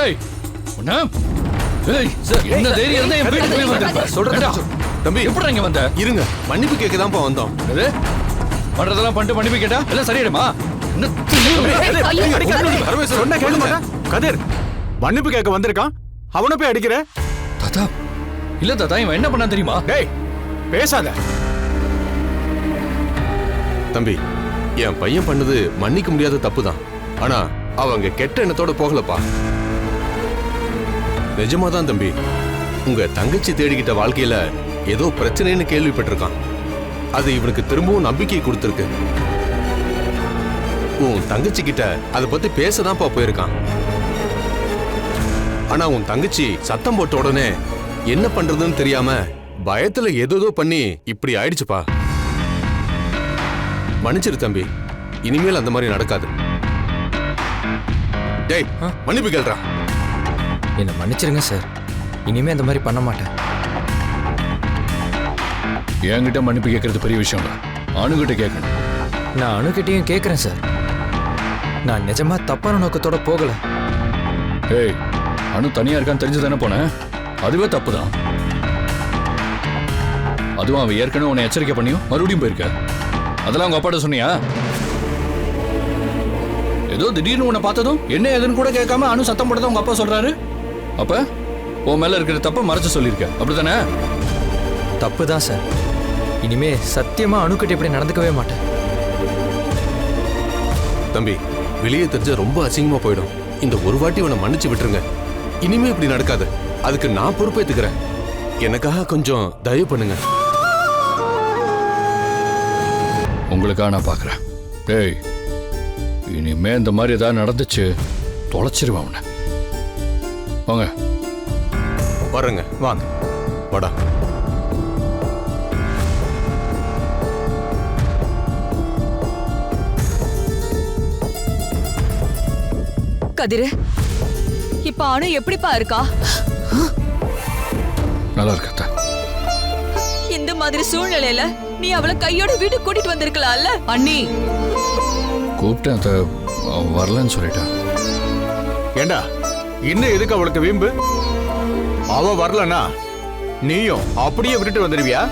ஏய் உன்ன? ஏய் என்ன தைரியம் இருந்தா என் வீட்டுக்கு போய் வந்த சொல்றேன்டா. தம்பி எப்படி இங்க வந்த? இருங்க. மன்னிப்பு கேட்க வந்தோம். இது பண்றதெல்லாம் பண்ணிட்டு மன்னிப்பு கேட்டா? எல்லாம் சரியாயிடுமா? கதிர் மன்னிப்பு கேட்க வந்திருக்கான். அவனை போய் அடிக்கிற. தாத்தா இல்ல தாத்தா இவன் என்ன பண்ணா தெரியுமா? டேய் பேசாத. தம்பி என் பையன் பண்ணது மன்னிக்க முடியாத தப்பு தான் ஆனா அவங்க கெட்ட எண்ணத்தோட போகலப்பா. நிஜமா தான் தம்பி. உங்க தங்கச்சி தேடிக்கிட்ட வாழ்க்கையில ஏதோ பிரச்சனைன்னு கேள்விப்பட்டிருக்கான். அது இவனுக்கு திரும்பவும் நம்பிக்கை கொடுத்துருக்கு. உன் தங்கச்சி கிட்ட அதை பத்தி பேசதான்ப்பா போயிருக்கான். ஆனா உன் தங்கச்சி சத்தம் போட்ட உடனே என்ன பண்றதுன்னு தெரியாம பயத்துல ஏதோதோ பண்ணி இப்படி ஆயிடுச்சுப்பா. மன்னிச்சிரு தம்பி. இனிமேல் அந்த மாதிரி நடக்காது. டேய் மன்னிப்பு கேள்றா என்னை மன்னிச்சிருங்க சார். இனிமே அந்த மாதிரி பண்ண மாட்டேன். என்கிட்ட மன்னிப்பு கேட்கறது பெரிய விஷயம் இல்ல அணுகிட்ட கேட்கணும். நான் அணுகிட்டையும் கேட்குறேன் சார். நான் நிஜமா தப்பான நோக்கத்தோட போகல. ஏய் அணு தனியா இருக்கான்னு தெரிஞ்சு தானே போனேன்? அதுவே தப்பு தான் அதுவும் அவன் ஏற்கனவே உன்னை எச்சரிக்கை பண்ணியும் மறுபடியும் போயிருக்க. அதெல்லாம் உங்க அப்பாட்ட சொன்னியா? ஏதோ திடீர்னு உன்னை பார்த்ததும் என்ன ஏதுன்னு கூட கேட்காம அணு சத்தம் போட்டதை உங்க அப்பா சொல்றாரு? அப்ப? உன் மேல இருக்கிற தப்ப மறைச்சு சொல்லியிருக்க. அப்படிதானே தப்பு தான் சார். இனிமே சத்தியமா அணுக்கிட்ட இப்படி நடந்துக்கவே மாட்டேன். தம்பி வெளியே தெரிஞ்ச ரொம்ப அசிங்கமா போயிடும். இந்த ஒரு வாட்டி உன்னை மன்னிச்சு விட்டுருங்க. இனிமே இப்படி நடக்காது. அதுக்கு நான் பொறுப்பேத்துக்கிறேன். எனக்காக கொஞ்சம் தயவு பண்ணுங்க. உங்களுக்காக நான் பார்க்குறேன் டேய் இனிமே இந்த மாதிரி ஏதாவது நடந்துச்சு தொலைச்சிருவேன் அவனை. வாங்க. வர்றேங்க வாங்க. வாடா. கதிரு இப்ப அணு எப்படிப்பா இருக்கா? நல்லா இருக்கத்தா இந்த மாதிரி சூழ்நிலையில நீ அவளை கையோட வீட்டுக்கு கூட்டிட்டு வந்திருக்கலாம்ல? அண்ணி. கூப்பிட்டேன் வரலன்னு சொல்லிட்டேன். ஏண்டா? இன்னும் எதுக்கு அவளுக்கு வீம்பு? அவ வரலனா? நீயும் அப்படியே விட்டுட்டு வந்துடுவியா?